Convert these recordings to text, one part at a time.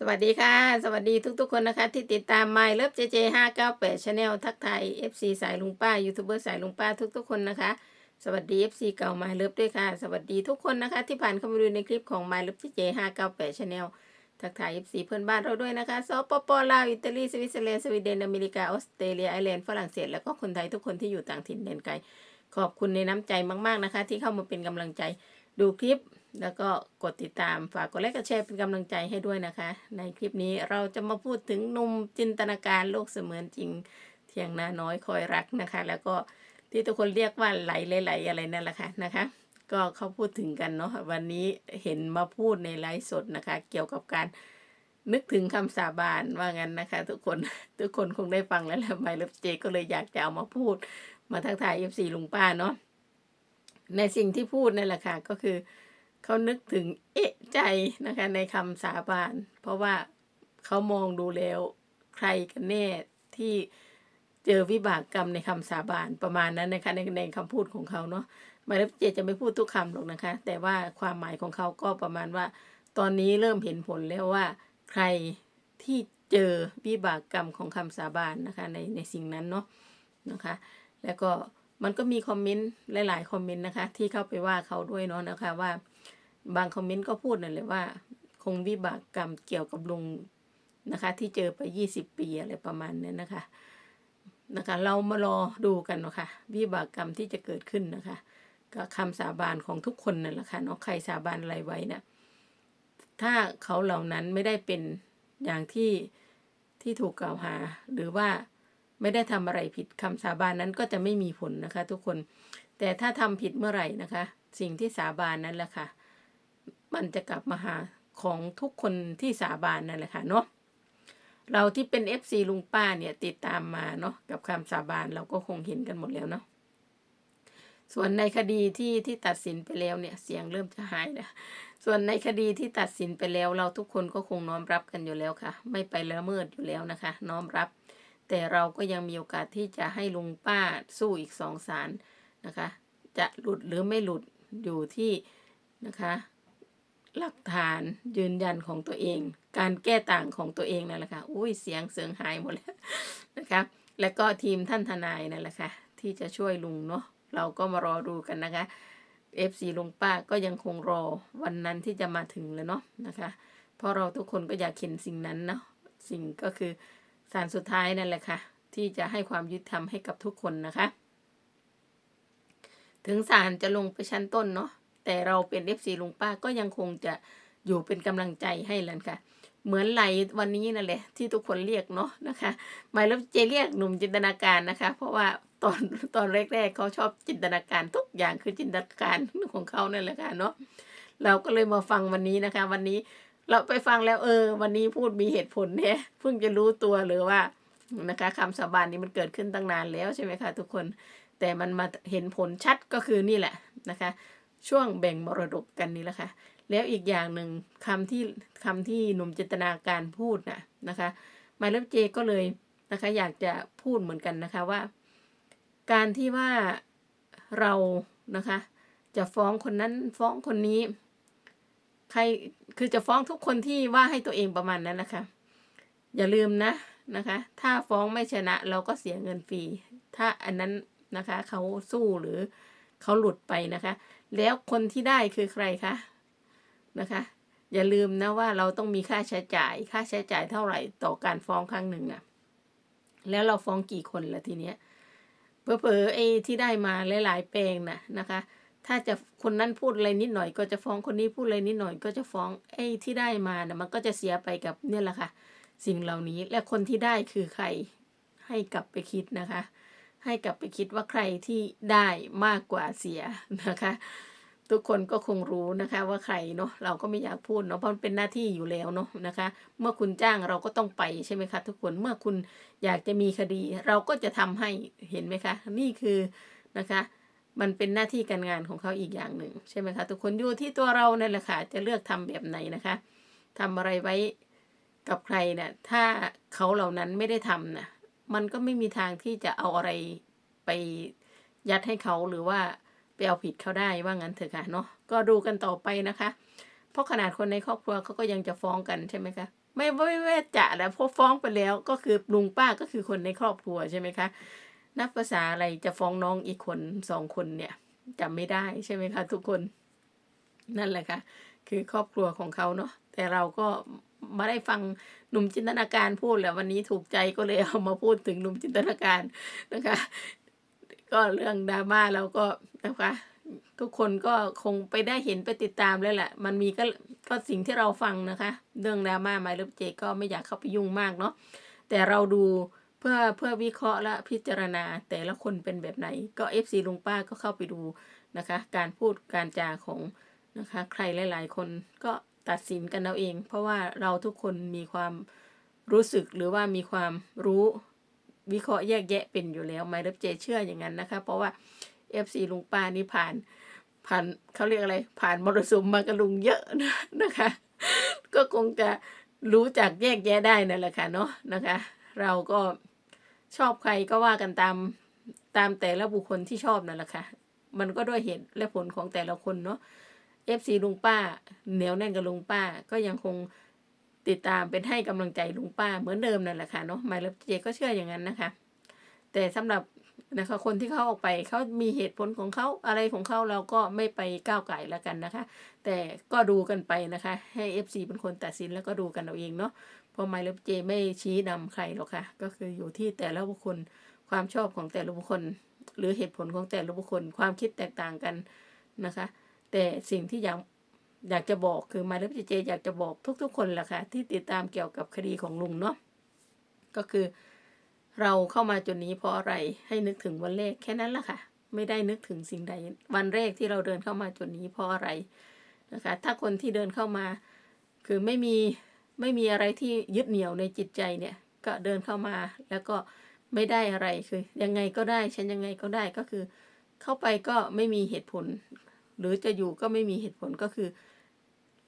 สวัสดีค่ะ สวัสดีทุกๆ คนนะคะ ที่ติดตาม My Love JJ 598 Channel ทักไทาย FC สายลุงป้ายูทูบเบอร์สายลุงป้าทุกๆ คนนะคะ สวัสดี FC เก่า My Love ด้วยค่ะ สวัสดีทุกคนนะคะ ที่ผ่านเข้ามาดูในคลิปของ My Love JJ 598 Channel ทักทาย FC เพื่อนบ้านเราด้วยนะคะสปปลาวอิตาลีสวิตเซอร์แลนด์สวีเดนอเมริกาออสเตรเลียไอร์แลนด์ฝรั่งเศสแล้วก็คนไทยทุกคนที่อยู่ต่างถิ่นแดนไกลขอบคุณในน้ำใจมาก ๆนะคะ ที่เข้ามาเป็นกำลังใจดูคลิป แล้วก็กดติดตามฝากกดไลค์กดแชร์เป็นกำลังใจให้ด้วยนะคะ ในคลิปนี้เราจะมาพูดถึงนุ่มจินตนาการโลกเสมือนจริงเทียงนาน้อยคอยรักนะคะ แล้วก็ที่ทุกคนเรียกว่าไหลไหลอะไรนั่นแหละค่ะนะคะ ก็เขาพูดถึงกันเนาะวันนี้เห็นมาพูดในไลฟ์สดนะคะ เกี่ยวกับการนึกถึงคำสาบานว่างั้นนะคะ ทุกคนทุกคนคงได้ฟังแล้วแหละไมล์เลฟเจก็เลยอยากจะเอามาพูด มาทักทายเอฟซีลุงป้าเนาะในสิ่งที่พูดนั่นแหละค่ะก็คือ เขานึกถึงเอะใจนะคะในคำสาบาน เพราะว่าเขามองดูแล้ว ใครกันแน่ที่เจอวิบากกรรมในคำสาบานประมาณนั้นนะคะในในคำพูดของเขาเนาะมาเลขเจจะไม่พูดทุกคำหรอกนะคะ แต่ว่าความหมายของเขาก็ประมาณว่า ตอนนี้เริ่มเห็นผลแล้วว่า ใครที่เจอวิบากกรรมของคำสาบานนะคะในในสิ่งนั้นเนาะนะคะ แล้วก็มันก็มีคอมเมนต์หลาย ๆ คอมเมนต์นะคะ ที่เข้าไปว่าเขาด้วยเนาะนะคะว่า บางคอมเมนต์ก็พูดนั่นเลยว่า คงวิบากกรรมเกี่ยวกับลุงนะคะ ที่เจอไปยี่สิบปีอะไรประมาณนั้นะคะ นะคะ เรามารอดูกันเนาะค่ะวิบากกรรมที่จะเกิดขึ้นนะคะก็คำสาบานของทุกคนนั่นแหละค่ะเนาะใครสาบานอะไรไว้นะถ้าเขาเหล่านั้นไม่ได้เป็นอย่างที่ที่ถูกกล่าวหา หรือว่าไม่ได้ทำอะไรผิดคำสาบานนั้นก็จะไม่มีผลนะคะ ทุกคน แต่ถ้าทำผิดเมื่อไหร่นะคะ สิ่งที่สาบานนั้นแหละค่ะ มันจะกลับมาหาของทุกคนที่สาบานนั่นแหละค่ะเนาะเราที่เป็น FC ลุงป้าเนี่ย ติดตามมาเนาะกับคำสาบานเราก็คงเห็นกันหมดแล้วเนาะส่วนในคดีที่ที่ตัดสินไปแล้วเนี่ย เสียงเริ่มจะหายแล้วส่วนในคดีที่ตัดสินไปแล้ว เราทุกคนก็คงน้อมรับกันอยู่แล้วค่ะ ไม่ไปละเมิดอยู่แล้วนะคะ น้อมรับ แต่เราก็ยังมีโอกาสที่จะให้ลุงป้าสู้อีกสองศาลนะคะ จะหลุดหรือไม่หลุดอยู่ที่นะคะ หลักฐานยืนยันของตัวเอง การแก้ต่างของตัวเองนั่นแหละค่ะอุ้ยเสียงเสียงหายหมดแล้วนะคะแล้วก็ทีมท่านทนายนั่นแหละค่ะที่จะช่วยลุงเนาะเราก็มารอดูกันนะคะ FC ลุงป้าก็ยังคงรอวันนั้นที่จะมาถึงเลยเนาะนะคะเพราะเราทุกคนก็อยากเห็นสิ่งนั้นเนาะสิ่งก็คือสารสุดท้ายนั่นแหละค่ะ ที่จะให้ความยุติธรรมให้กับทุกคนนะคะ ถึงศาลจะลงไปชั้นต้นเนาะ แต่เราเป็น FC ลุงป้าก็ยังคงจะอยู่เป็นกำลังใจให้แล้วค่ะ เหมือนไหลวันนี้นั่นแหละ ที่ทุกคนเรียกเนาะนะคะหมายแล้วเจเรียกหนุ่มจินตนาการนะคะ เพราะว่าตอนตอนแรกๆเขาชอบจินตนาการทุกอย่างคือจินตนาการของเขานั่นแหละค่ะเนาะเราก็เลยมาฟังวันนี้นะคะ วันนี้เราไปฟังแล้วเออ วันนี้พูดมีเหตุผลเนี่ยเพิ่งจะรู้ตัวหรือว่านะคะคำสาบานนี้มันเกิดขึ้นตั้งนานแล้วใช่ไหมคะทุกคนแต่มันมาเห็นผลชัดก็คือนี่แหละนะคะ ช่วงแบ่งมรดกกันนี่แหละค่ะ แล้วอีกอย่างหนึ่งคำที่คำที่หนุ่มจินตนาการพูดนะนะคะหมายเลขเจก็เลยนะคะอยากจะพูดเหมือนกันนะคะว่า การที่ว่าเรานะคะ จะฟ้องคนนั้นฟ้องคนนี้ ใครคือจะฟ้องทุกคนที่ว่าให้ตัวเองประมาณนั้นนะคะ อย่าลืมนะนะคะ ถ้าฟ้องไม่ชนะเราก็เสียเงินฟรีถ้าอันนั้นนะคะเขาสู้หรือเขาหลุดไปนะคะ แล้วคนที่ได้คือใครคะนะคะ อย่าลืมนะว่าเราต้องมีค่าใช้จ่าย ค่าใช้จ่ายเท่าไหร่ต่อการฟ้องครั้งหนึ่งอะแล้วเราฟ้องกี่คนละทีเนี้ยเพอเพอๆไอ้ที่ได้มาหลายๆแปลงนะนะคะ ถ้าจะคนนั้นพูดอะไรนิดหน่อยก็จะฟ้องคนนี้พูดอะไรนิดหน่อยก็จะฟ้องไอ้ที่ได้มานะมันก็จะเสียไปกับเนี่ยแหละค่ะ สิ่งเหล่านี้และคนที่ได้คือใครให้กลับไปคิดนะคะ ให้กลับไปคิดว่าใครที่ได้มากกว่าเสียนะคะ ทุกคนก็คงรู้นะคะ ว่าใครเนาะเราก็ไม่อยากพูดเนาะเพราะเป็นหน้าที่อยู่แล้วเนาะนะคะ เมื่อคุณจ้างเราก็ต้องไปใช่ไหมคะ ทุกคนเมื่อคุณอยากจะมีคดี เราก็จะทำให้เห็นไหมคะ นี่คือนะคะมันเป็นหน้าที่การงานของเขาอีกอย่างหนึ่งใช่ไหมคะทุกคนอยู่ที่ตัวเราเนั่นแหละค่ะจะเลือกทำแบบไหนนะคะทำอะไรไว้กับใครเนี่ยถ้าเขาเหล่านั้นไม่ได้ทำนะ มันก็ไม่มีทางที่จะเอาอะไรไปยัดให้เขาหรือว่าไปเอาผิดเขาได้ว่างั้นเถอะค่ะเนาะก็ดูกันต่อไปนะคะ เพราะขนาดคนในครอบครัวเขาก็ยังจะฟ้องกันใช่ไหมคะไม่ไม่ไม่จะแล้วเพราะฟ้องไปแล้วก็คือลุงป้าก็คือคนในครอบครัวใช่ไหมคะนับภาษาอะไรจะฟ้องน้องอีกคนสองคนเนี่ยจำไม่ได้ใช่ไหมคะ ทุกคนนั่นแหละค่ะคือครอบครัวของเขาเนาะแต่เราก็ มาได้ฟังหนุ่มจินตนาการพูดแล้ววันนี้ถูกใจก็เลยเอามาพูดถึงหนุ่มจินตนาการนะคะ ก็เรื่องดราม่าเราก็นะคะทุกคนก็คงไปได้เห็นไปติดตามแล้วแหละ มันมีก็ก็สิ่งที่เราฟังนะคะ เรื่องดราม่าไมล์เลิฟเจก็ไม่อยากเข้าไปยุ่งมากเนาะแต่เราดูเพื่อเพื่อวิเคราะห์และพิจารณาแต่ละคนเป็นแบบไหน ก็เอฟซีลุงป้าก็เข้าไปดูนะคะ การพูดการจาของนะคะ ใครหลาย ๆ คนก็ ตัดสินกันเอาเอง เพราะว่าเราทุกคนมีความรู้สึกหรือว่ามีความรู้วิเคราะห์แยกแยะเป็นอยู่แล้วไมล์เลิฟเจเชื่ออย่างนั้นนะคะ เพราะว่าเอฟซีลุงป้านี่ผ่าน ผ่านเขาเรียกอะไร ผ่านมรสุมมากับลุงเยอะนะนะคะ ก็คงจะรู้จักแยกแยะได้นั่นแหละค่ะเนาะนะคะ เราก็ชอบใครก็ว่ากันตามตามแต่ละบุคคลที่ชอบนั่นแหละค่ะ มันก็ด้วยเหตุและผลของแต่ละคนเนาะ เอฟซีลุงป้า เหนียวแน่นกับลุงป้า ก็ยังคงติดตามเป็นให้กำลังใจลุงป้าเหมือนเดิมนั่นแหละค่ะเนาะไมล์เลิฟเจก็เชื่ออย่างนั้นนะคะ แต่สำหรับนะคะคนที่เขาออกไปเขามีเหตุผลของเขาอะไรของเขาเราก็ไม่ไปก้าวไก่แล้วกันนะคะ แต่ก็ดูกันไปนะคะ ให้ FC เป็นคนตัดสินแล้วก็ดูกันเอาเองเนาะเพราะไมล์เลฟเจไม่ชี้นำใครหรอกค่ะ ก็คืออยู่ที่แต่ละบุคคลความชอบของแต่ละบุคคล หรือเหตุผลของแต่ละบุคคลความคิดแตกต่างกันนะคะ แต่สิ่งที่อยากอยากจะบอกคือมล์เลิฟเจอยากจะบอกทุก ๆ คนแหละค่ะที่ติดตามเกี่ยวกับคดีของลุงเนาะก็คือเราเข้ามาจุดนี้เพราะอะไรให้นึกถึงวันแรกแค่นั้นแหละค่ะ ไม่ได้นึกถึงสิ่งใด วันแรกที่เราเดินเข้ามาจุดนี้เพราะอะไรนะคะ ถ้าคนที่เดินเข้ามา คือไม่มีไม่มีอะไรที่ยึดเหนี่ยวในจิตใจเนี่ย ก็เดินเข้ามาแล้วก็ไม่ได้อะไรคือ ยังไงก็ได้ฉันยังไงก็ได้ก็คือ เข้าไปก็ไม่มีเหตุผล หรือจะอยู่ก็ไม่มีเหตุผลก็คือ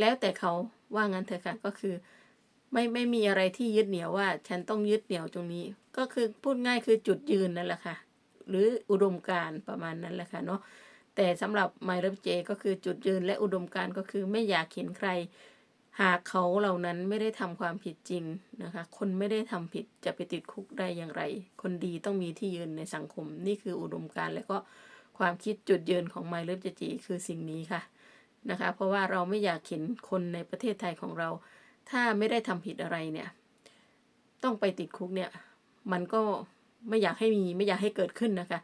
แล้วแต่เขาว่างั้นเถอะค่ะก็คือ ไม่ไม่มีอะไรที่ยึดเหนี่ยวว่า ฉันต้องยึดเหนี่ยวตรงนี้ ก็คือพูดง่ายคือจุดยืนนั่นแหละค่ะ หรืออุดมการประมาณนั้นแหละค่ะเนาะแต่สำหรับไมล์เลฟเจก็คือจุดยืนและอุดมการก็คือไม่อยากเห็นใคร หากเขาเหล่านั้นไม่ได้ทำความผิดจริงนะคะ คนไม่ได้ทำผิดจะไปติดคุกได้อย่างไร คนดีต้องมีที่ยืนในสังคม นี่คืออุดมการและก็ ความคิดจุดยืนของไมล์เลิฟเจจีคือสิ่งนี้ค่ะนะคะ เพราะว่าเราไม่อยากเห็นคนในประเทศไทยของเรา ถ้าไม่ได้ทำผิดอะไรเนี่ย ต้องไปติดคุกเนี่ย มันก็ไม่อยากให้มีไม่อยากให้เกิดขึ้นนะคะ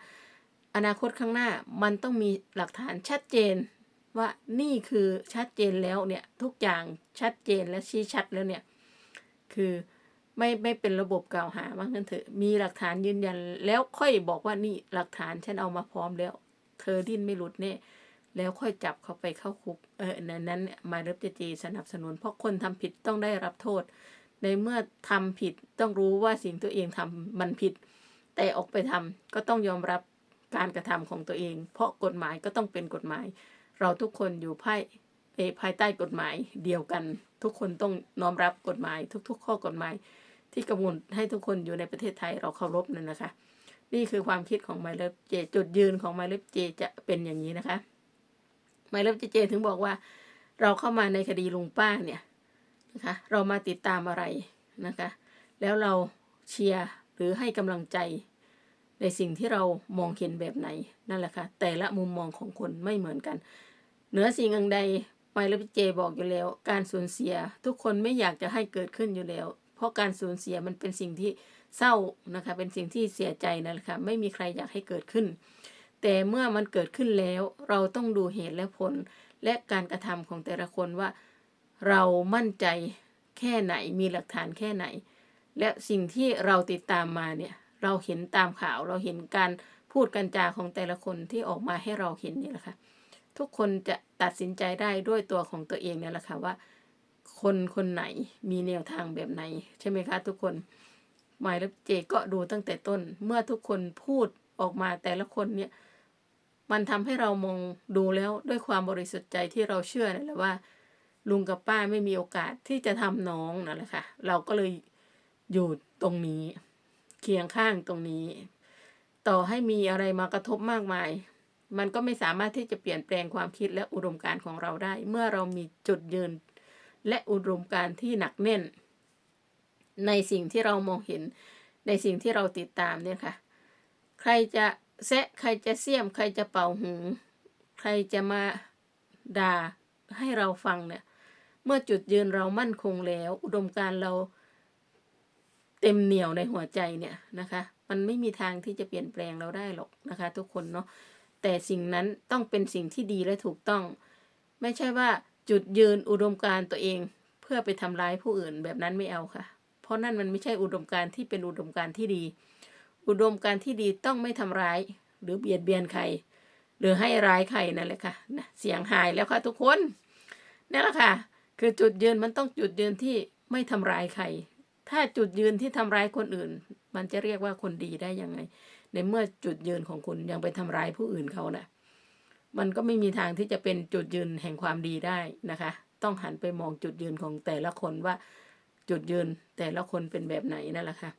อนาคตข้างหน้ามันต้องมีหลักฐานชัดเจนว่านี่คือชัดเจนแล้วเนี่ย ทุกอย่างชัดเจนและชี้ชัดแล้วเนี่ย คือไม่ไม่เป็นระบบกล่าวหาว่างั้นเถอะมีหลักฐานยืนยัน แล้วค่อยบอกว่านี่หลักฐานฉันเอามาพร้อมแล้ว เธอดิ้นไม่หลุดเนี่ยแล้วค่อยจับเขาไปเข้าคุก เออนั้นนั้นมาเลิฟเจจีสนับสนุน เพราะคนทำผิดต้องได้รับโทษ ในเมื่อทำผิดต้องรู้ว่าสิ่งตัวเองทำมันผิด แต่ออกไปทำก็ต้องยอมรับการกระทำของตัวเอง เพราะกฎหมายก็ต้องเป็นกฎหมาย เราทุกคนอยู่ภายเอภายใต้กฎหมายเดียวกัน ทุกคนต้องน้อมรับกฎหมาย ทุก ๆ ข้อกฎหมาย ที่กำหนดให้ทุกคนอยู่ในประเทศไทยเราเคารพนั่นนะคะ นี่คือความคิดของไมเลิฟเจ จุดยืนของไมเลิฟเจจะเป็นอย่างนี้นะคะไมเลิฟเจเจถึงบอกว่า เราเข้ามาในคดีลุงป้าเนี่ยนะคะ เรามาติดตามอะไรนะคะ แล้วเราเชียร์หรือให้กำลังใจในสิ่งที่เรามองเห็นแบบไหนนั่นแหละค่ะ แต่ละมุมมองของคนไม่เหมือนกัน เหนือสิ่งอื่นใดไมล์และพี่เจบอกอยู่แล้ว การสูญเสียทุกคนไม่อยากจะให้เกิดขึ้นอยู่แล้ว เพราะการสูญเสียมันเป็นสิ่งที่ เศร้านะคะ เป็นสิ่งที่เสียใจนั่นแหละค่ะไม่มีใครอยากให้เกิดขึ้น แต่เมื่อมันเกิดขึ้นแล้ว เราต้องดูเหตุและผล และการกระทำของแต่ละคนว่า เรามั่นใจแค่ไหนมีหลักฐานแค่ไหน และสิ่งที่เราติดตามมาเนี่ยเราเห็นตามข่าวเราเห็นการพูดกันจาของแต่ละคนที่ออกมาให้เราเห็นนี่แหละค่ะทุกคนจะตัดสินใจได้ด้วยตัวของตัวเองเนี่ยแหละค่ะว่า คนคนไหนมีแนวทางแบบไหนใช่ไหมคะทุกคน หมายและเจก็ดูตั้งแต่ต้น เมื่อทุกคนพูดออกมาแต่ละคนเนี่ย มันทำให้เรามองดูแล้วด้วยความบริสุทธิ์ใจที่เราเชื่อนั่นแหละว่า ลุงกับป้าไม่มีโอกาสที่จะทำน้องนั่นแหละค่ะ เราก็เลยอยู่ตรงนี้ เคียงข้างตรงนี้ ต่อให้มีอะไรมากระทบมากมาย มันก็ไม่สามารถที่จะเปลี่ยนแปลงความคิดและอุดมการณ์ของเราได้ เมื่อเรามีจุดยืน และอุดมการณ์ที่หนักแน่น ในสิ่งที่เรามองเห็นในสิ่งที่เราติดตามเนี่ยค่ะ ใครจะแซะใครจะเสียม ใครจะเป่าหูใครจะมาด่าให้เราฟังเนี่ย เมื่อจุดยืนเรามั่นคงแล้ว อุดมการเราเต็มเหนียวในหัวใจเนี่ยนะคะ มันไม่มีทางที่จะเปลี่ยนแปลงเราได้หรอกนะคะ ทุกคนเนาะแต่สิ่งนั้นต้องเป็นสิ่งที่ดีและถูกต้อง ไม่ใช่ว่าจุดยืนอุดมการตัวเอง เพื่อไปทำร้ายผู้อื่นแบบนั้นไม่เอาค่ะ เพราะนั่นมันไม่ใช่อุดมการณ์ที่เป็นอุดมการณ์ที่ดี อุดมการณ์ที่ดีต้องไม่ทำร้าย หรือเบียดเบียนใคร หรือให้ร้ายใครนั่นแหละค่ะนะเสียงหายแล้วค่ะทุกคนนั่นแหละค่ะ คือจุดยืนมันต้องจุดยืนที่ไม่ทำร้ายใคร ถ้าจุดยืนที่ทำร้ายคนอื่น มันจะเรียกว่าคนดีได้ยังไง ในเมื่อจุดยืนของคุณยังไปทำร้ายผู้อื่นเขานะ่ะมันก็ไม่มีทางที่จะเป็นจุดยืนแห่งความดีได้นะคะ ต้องหันไปมองจุดยืนของแต่ละคนว่า จุดยืนแต่ละคนเป็นแบบไหนนั่นแหละค่ะ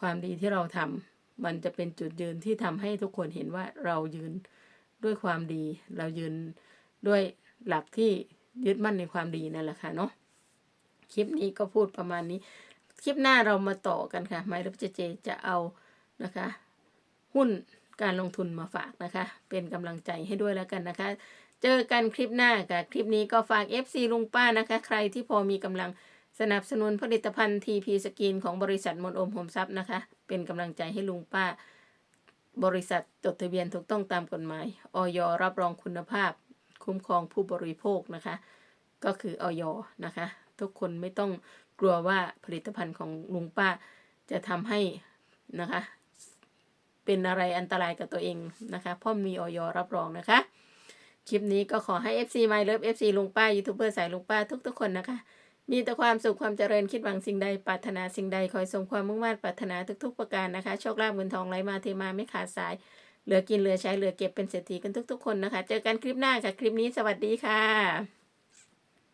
ความดีที่เราทำมันจะเป็นจุดยืนที่ทำให้ทุกคนเห็นว่าเรายืนด้วยความดี เรายืนด้วยหลักที่ยึดมั่นในความดีนั่นแหละค่ะเนาะคลิปนี้ก็พูดประมาณนี้ คลิปหน้าเรามาต่อกันค่ะไมรับเจเจจะเอานะคะ หุ้นการลงทุนมาฝากนะคะ เป็นกำลังใจให้ด้วยแล้วกันนะคะ เจอกันคลิปหน้ากับคลิปนี้ก็ฝาก FC ลุงป้านะคะ ใครที่พอมีกำลัง สนับสนุนผลิตภัณฑ์ TP สกินของบริษัทมนโอมโฮมซับนะคะ เป็นกำลังใจให้ลุงป้า บริษัทจดทะเบียนถูกต้องตามกฎหมายออยรับรองคุณภาพ คุ้มครองผู้บริโภคนะคะ ก็คือออยนะคะ ทุกคนไม่ต้องกลัวว่าผลิตภัณฑ์ของลุงป้าจะทำให้นะคะ เป็นอะไรอันตรายกับตัวเองนะคะเพราะมีออยรับรองนะคะ คลิปนี้ก็ขอให้ FC My Love FC ลุงป้ายูทูบเบอร์สายลุงป้าทุกๆคนนะคะ มีแต่ความสุขความเจริญคิดหวังสิ่งใดปรารถนาสิ่งใดคอยสมความมุ่งมั่นปรารถนาทุก ๆ ประการนะคะโชคลาภเงินทองไหลมาเทมาไม่ขาดสาย เหลือกินเหลือใช้เหลือเก็บเป็นเศรษฐีกันทุก ๆ คนนะคะ เจอกันคลิปหน้าค่ะ คลิปนี้สวัสดีค่ะ